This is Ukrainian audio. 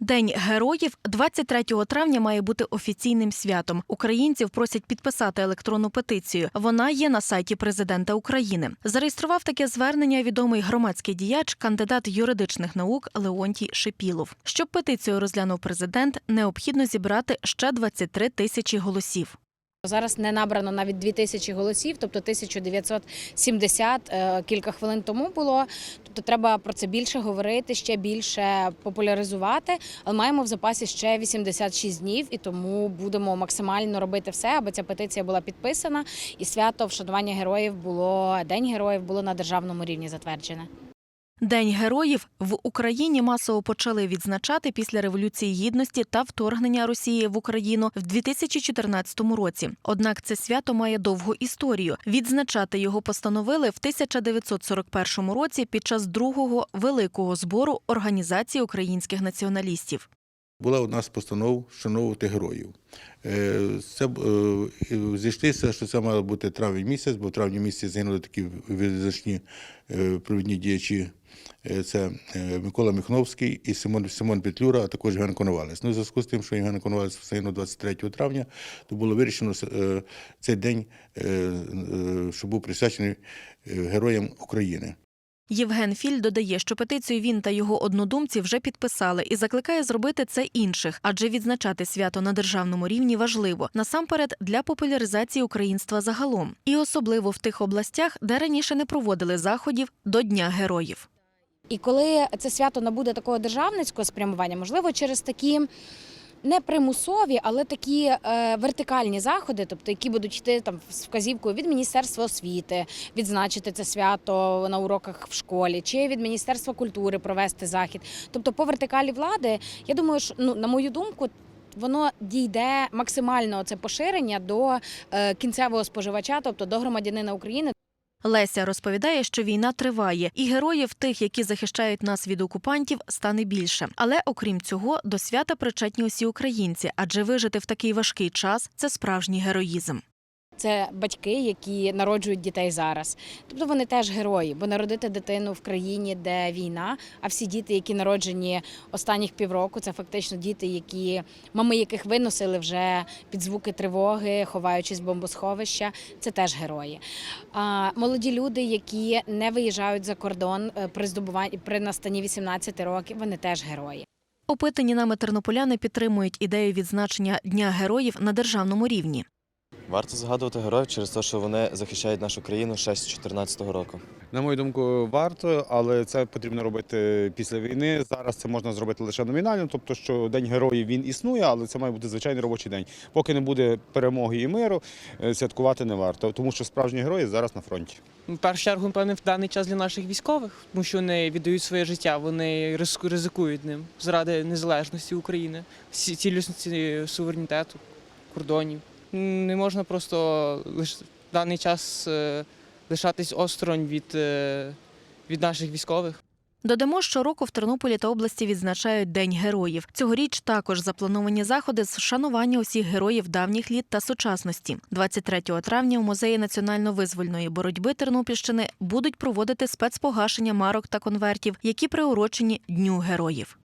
День героїв 23 травня має бути офіційним святом. Українців просять підписати електронну петицію. Вона є на сайті президента України. Зареєстрував таке звернення відомий громадський діяч, кандидат юридичних наук Леонтій Шепілов. Щоб петицію розглянув президент, необхідно зібрати ще 23 тисячі голосів. Зараз не набрано навіть 2000 голосів, тобто 1970 е, кілька хвилин тому було. Тобто треба про це більше говорити, ще більше популяризувати. Але маємо в запасі ще 86 днів, і тому будемо максимально робити все, аби ця петиція була підписана, і свято вшанування героїв було День героїв було на державному рівні затверджене. День героїв в Україні масово почали відзначати після революції гідності та вторгнення Росії в Україну в 2014 році. Однак це свято має довгу історію. Відзначати його постановили в 1941 році під час другого великого збору організації українських націоналістів. Була одна з постанов вшановувати героїв. Е, Це е, зійшлися, що це мав бути травень місяць, бо в травні місяці загинули такі визначні е, провідні діячі. Це Микола Михновський і Симон, Симон Петлюра, а також Євген Коновалець. Ну, в зв'язку з тим, що Євген Коновалець загинув 23 травня, то було вирішено цей день, що був присвячений героям України. Євген Філь додає, що петицію він та його однодумці вже підписали і закликає зробити це інших, адже відзначати свято на державному рівні важливо насамперед для популяризації українства загалом, і особливо в тих областях, де раніше не проводили заходів до Дня героїв. І коли це свято набуде такого державницького спрямування, можливо, через такі. Не примусові, але такі е, вертикальні заходи, тобто які будуть йти там з вказівкою від міністерства освіти, відзначити це свято на уроках в школі, чи від міністерства культури провести захід. Тобто, по вертикалі влади, я думаю, що ну на мою думку. Воно дійде максимально це поширення до е, кінцевого споживача, тобто до громадянина України. Леся розповідає, що війна триває, і героїв тих, які захищають нас від окупантів, стане більше. Але окрім цього, до свята причетні усі українці, адже вижити в такий важкий час це справжній героїзм. Це батьки, які народжують дітей зараз. Тобто вони теж герої, бо народити дитину в країні, де війна, а всі діти, які народжені останніх півроку, це фактично діти, які мами яких виносили вже під звуки тривоги, ховаючись в бомбосховища, це теж герої. А молоді люди, які не виїжджають за кордон е, при здобуванні при настанні 18 років, вони теж герої. Опитані нами тернополяни підтримують ідею відзначення Дня героїв на державному рівні. Варто згадувати героїв через те, що вони захищають нашу країну ще з 2014 року. На мою думку, варто, але це потрібно робити після війни. Зараз це можна зробити лише номінально, тобто, що День героїв він існує, але це має бути звичайний робочий день. Поки не буде перемоги і миру, е, святкувати не варто, тому що справжні герої зараз на фронті. В першу чергу, напевне, в даний час для наших військових, тому що вони віддають своє життя, вони ризику- ризикують ним заради незалежності України, цілісності суверенітету, кордонів. Не можна просто лише в даний час е, лишатись осторонь від, е, від наших військових. Додамо, що року в Тернополі та області відзначають День героїв. Цьогоріч також заплановані заходи з вшанування усіх героїв давніх літ та сучасності. 23 травня у музеї національно-визвольної боротьби Тернопільщини будуть проводити спецпогашення марок та конвертів, які приурочені Дню героїв.